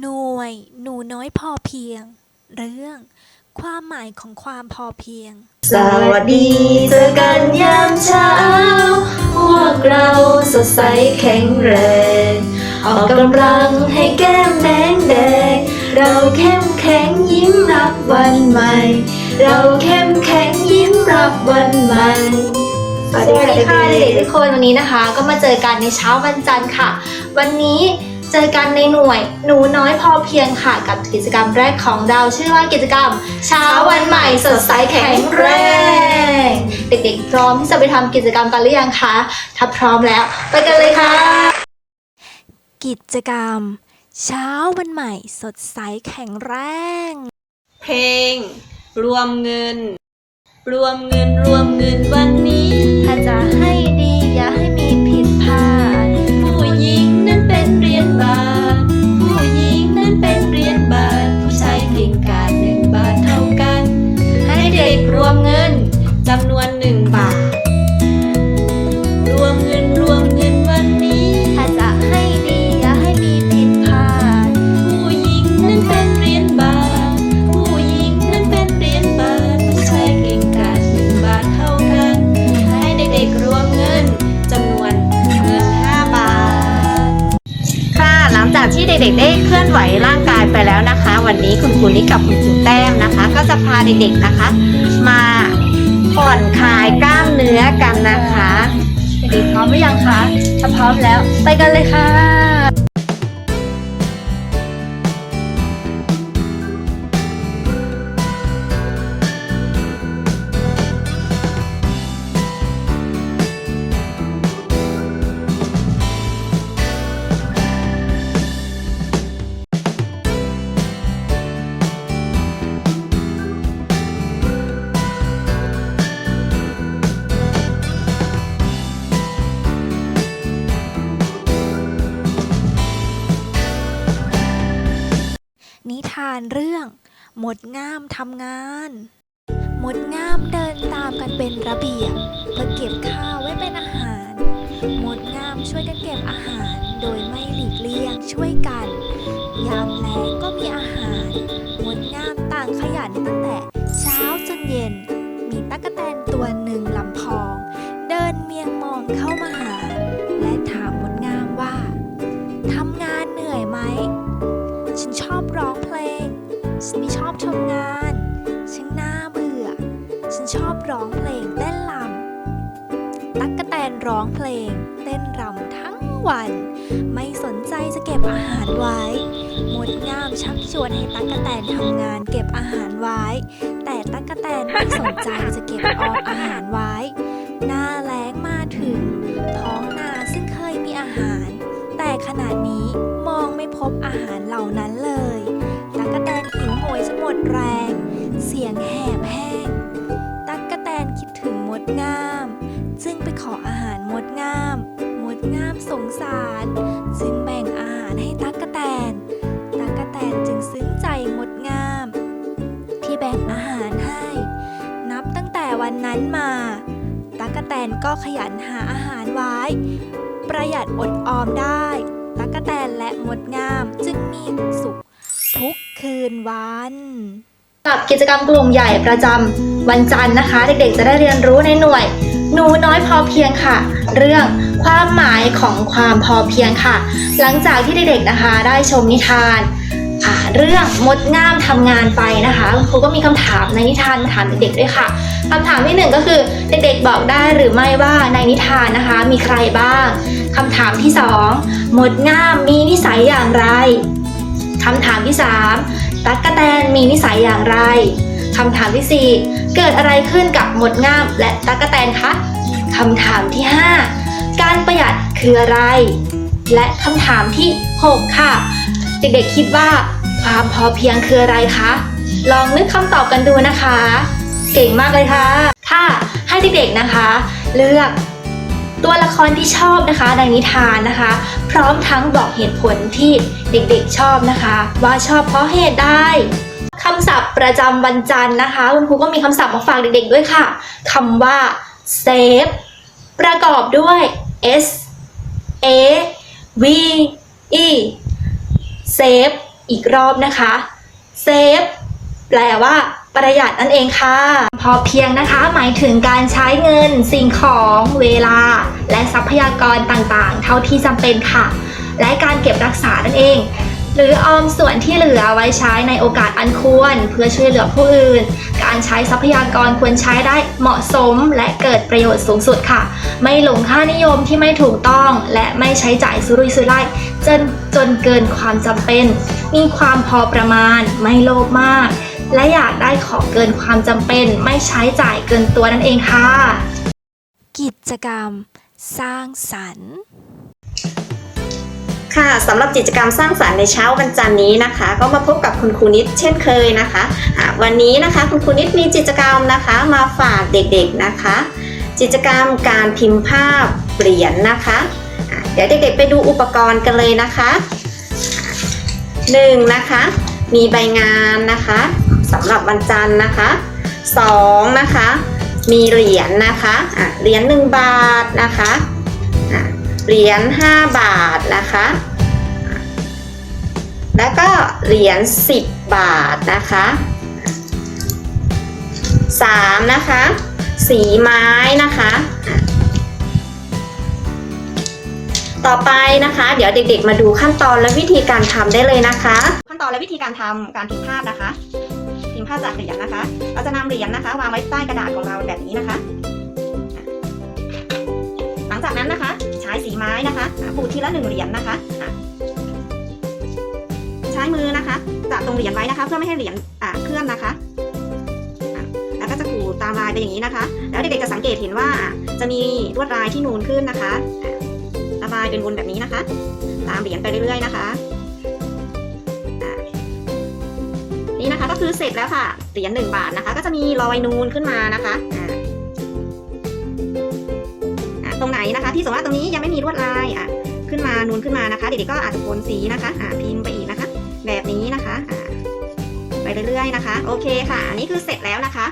หน่วย หนูน้อยพอเพียง เรื่อง ความหมายของความพอเพียง สวัสดีเจอกันยามเช้า พวกเราสดใสแข็งแรง ออกกำลังให้แก้มแดงแดง เราเข้มแข็งยิ้มรับวันใหม่ เราเข้มแข็งยิ้มรับวันใหม่สวัสดีค่ะเด็กๆทุกคนวันนี้นะคะ ก็มาเจอกันในเช้าวันจันทร์ค่ะ วันนี้ เจอกันในหน่วย หนูน้อยพอเพียงค่ะกับกิจกรรมแรกของเราชื่อว่ากิจกรรม เช้าวันใหม่สดใสแข็งแรงเด็กๆพร้อมที่จะไปทำกิจกรรมกันหรือยังคะถ้าพร้อมแล้ว ไปกันเลยค่ะ กิจกรรม เช้าวันใหม่สดใสแข็งแรง เพลง รวมเงิน รวมเงินรวมเงินวันนี้ ถ้าจะให้ดีอย่าให้มี รวมเงินจำนวนหนึ่งบาท รวมเงินรวมเงินวันนี้ ถ้าจะให้ดีอย่าให้มีผิดพลาด ผู้หญิงนั้นเป็นเหรียญบาท ผู้หญิงนั้นเป็นเหรียญบาทผู้ชายเก่งกาจหนึ่งบาทเท่ากัน ให้เด็กๆรวมเงินจำนวนเงิน5บาท ค่ะหลังจากที่เด็กๆได้เคลื่อนไหวร่างกายไปแล้วนะคะ วันนี้คุณครูนิกกับคุณครูแต้ม ก็จะพาเด็กๆนะคะ มาผ่อนคลายกล้ามเนื้อกันนะคะ เด็กๆพร้อมหรือยังคะถ้าพร้อมแล้ว ไปกันเลยค่ะ นิทานเรื่อง หมดง่ามทำงาน หมดง่ามเดินตามกันเป็นระเบียบเพื่อเก็บข้าวไว้เป็นอาหาร หมดง่ามช่วยกันเก็บอาหารโดยไม่หลีกเลี่ยงช่วยกันยามแล ร้องเพลง เต้นรำทั้งวัน ไม่สนใจจะเก็บอาหารไว้หมดงามชักชวนให้ตั๊กแตนทำงานเก็บอาหารไว้ แต่ตั๊กแตนไม่สนใจจะเก็บออมอาหารไว้ หน้าแล้งมาถึง ท้องนาซึ่งเคยมีอาหาร แต่ขณะนี้มองไม่พบอาหารเหล่านั้นเลยตั๊กแตนหิวโหยจนหมดแรง เสียงแหบแห้งตั๊กแตนคิดถึงมดงาม จึงไปขออาหารมดงาม มดงามสงสาร จึงแบ่งอาหารให้ตั๊กแตน ตั๊กแตนจึงซึ้งใจมดงาม ที่แบ่งอาหารให้ นับตั้งแต่วันนั้นมา ตั๊กแตนก็ขยันหาอาหารไว้ ประหยัดอดออมได้ ตั๊กแตนและมดงามจึงมีสุขทุกคืนวันกับกิจกรรมกลุ่มใหญ่ประจำวันจันทร์นะคะ เด็กๆจะได้เรียนรู้ในหน่วย หนูน้อยพอเพียงค่ะ เรื่องความหมายของความพอเพียงค่ะ หลังจากที่เด็กๆนะคะได้ชมนิทานเรื่องมดง่ามทำงานไปนะคะครูก็มีคำถามในนิทานมาถามเด็กๆด้วยค่ะคำถามที่หนึ่งก็คือเด็กๆบอกได้หรือไม่ว่าในนิทานนะคะ มีใครบ้างคำถามที่สองมดง่ามมีนิสัยอย่างไรคำถามที่สามตั๊กแตนมีนิสัยอย่างไรคำถามที่4เกิดอะไรขึ้นกับมดง่ามและตั๊กแตนคะ คำถามที่ 5 การประหยัดคืออะไร และคำถามที่ 6 ค่ะ เด็กๆคิดว่าความพอเพียงคืออะไรคะ ลองนึกคำตอบกันดูนะคะ เก่งมากเลยค่ะค่ะให้เด็กๆนะคะ เลือกตัวละครที่ชอบนะคะในนิทานนะคะ พร้อมทั้งบอกเหตุผลที่เด็กๆชอบนะคะ ว่าชอบเพราะเหตุใดคำศัพท์ประจำวันจันทร์นะคะ คุณครูก็มีคำศัพท์มาฝากเด็กๆด้วยค่ะคำว่า save ประกอบด้วย s a v e save อีกรอบนะคะเซฟแปลว่าประหยัดนั่นเองค่ะ พอเพียงนะคะ หมายถึงการใช้เงินสิ่งของเวลา และทรัพยากรต่างๆ เท่าที่จำเป็นค่ะ และการเก็บรักษานั่นเอง หรือออมส่วนที่เหลือไว้ใช้ในโอกาสอันควร เพื่อช่วยเหลือผู้อื่น การใช้ทรัพยากรควรใช้ได้เหมาะสมและเกิดประโยชน์สูงสุดค่ะ ไม่หลงค่านิยมที่ไม่ถูกต้อง และไม่ใช้จ่ายสุรุ่ยสุร่ายจนจนเกินความจำเป็น มีความพอประมาณ ไม่โลภมาก และอยากได้ของเกินความจำเป็น ไม่ใช้จ่ายเกินตัวนั่นเองค่ะ กิจกรรม สร้างสรรค์ ค่ะสำหรับกิจกรรมสร้างสรรค์ในเช้าวันจันนี้นะคะ ก็มาพบกับคุณครูนิดเช่นเคยนะคะะวันนี้นะคะคุณครูนิดมีกิจกรรมนะคะ มาฝากเด็กๆนะคะ กิจกรรมการพิมพ์ภาพเหรียญนะคะะเดี๋ยวเด็กๆไปดูอุปกรณ์กันเลยนะคะหนึ่งนะคะ มีใบงานนะคะสำหรับวันจันทร์นะคะสองนะคะ มีเหรียญนะคะะเหรียญหนึ่งบาทนะคะ เหรียญ5บาทนะคะ แล้วก็เหรียญ10 บาทนะคะ3นะคะ สีไม้นะคะ ต่อไปนะคะ เดี๋ยวเด็กๆ มาดูขั้นตอนและวิธีการทำได้เลยนะคะ ขั้นตอนและวิธีการทำการพิมพ์ภาพนะคะพิมพ์ภาพจากเหรียญนะคะ เราจะนำเหรียญนะคะ วางไว้ใต้กระดาษของเราแบบนี้นะคะ หลังจากนั้นนะคะ สีไม้นะคะปูทีละหนึ่งเหรียญนะคะ ใช้มือนะคะจับตรงเหรียญไว้นะคะ เพื่อไม่ให้เหรียญเคลื่อนนะคะแล้วก็จะขูดตามลายไปอย่างนี้นะคะ แล้วเด็กๆจะสังเกตเห็นว่าจะมีลวดลายที่นูนขึ้นนะคะอะระบายเป็นวนแบบนี้นะคะ ตามเหรียญไปเรื่อยๆนะคะนี่นะคะก็คือเสร็จแล้วค่ะเหรียญหนึ่งบาทนะคะ ก็จะมีรอยนูนขึ้นมานะคะ รงไหนนะคะ ที่สมมติว่าตรงนี้ยังไม่มีลวดลายอะขึ้นมานูนขึ้นมานะคะเด็กๆก็อาจจะโคนสีนะคะอะพิมพ์ไปอีกนะคะ แบบนี้นะคะอะไปเรื่อยๆนะคะ โอเคค่ะอันนี้คือเสร็จแล้วนะคะ